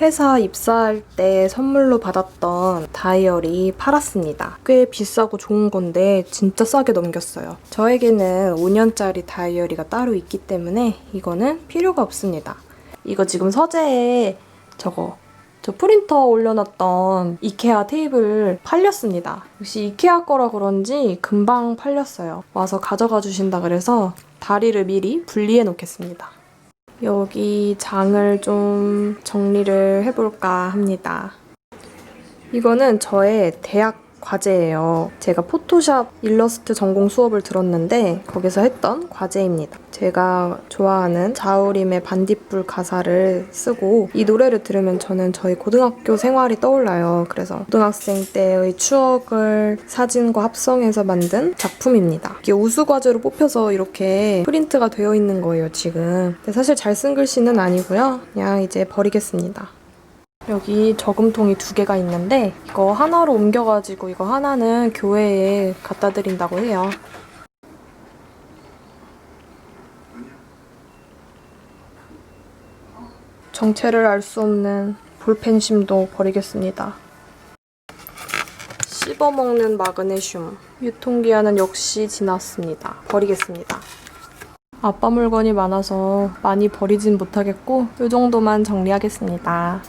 회사 입사할 때 선물로 받았던 다이어리 팔았습니다. 꽤 비싸고 좋은 건데 진짜 싸게 넘겼어요. 저에게는 5년짜리 다이어리가 따로 있기 때문에 이거는 필요가 없습니다. 이거 지금 서재에 저거 저 프린터 올려놨던 이케아 테이블 팔렸습니다. 역시 이케아 거라 그런지 금방 팔렸어요. 와서 가져가 주신다 그래서 다리를 미리 분리해 놓겠습니다. 여기 장을 좀 정리를 해볼까 합니다. 이거는 저의 대학 과제예요. 제가 포토샵 일러스트 전공 수업을 들었는데 거기서 했던 과제입니다. 제가 좋아하는 자우림의 반딧불 가사를 쓰고 이 노래를 들으면 저는 저희 고등학교 생활이 떠올라요. 그래서 고등학생 때의 추억을 사진과 합성해서 만든 작품입니다. 이게 우수 과제로 뽑혀서 이렇게 프린트가 되어 있는 거예요, 지금. 근데 사실 잘 쓴 글씨는 아니고요. 그냥 이제 버리겠습니다. 여기 저금통이 두 개가 있는데 이거 하나로 옮겨가지고 이거 하나는 교회에 갖다 드린다고 해요. 정체를 알 수 없는 볼펜심도 버리겠습니다. 씹어먹는 마그네슘. 유통기한은 역시 지났습니다. 버리겠습니다. 아빠 물건이 많아서 많이 버리진 못하겠고 이 정도만 정리하겠습니다.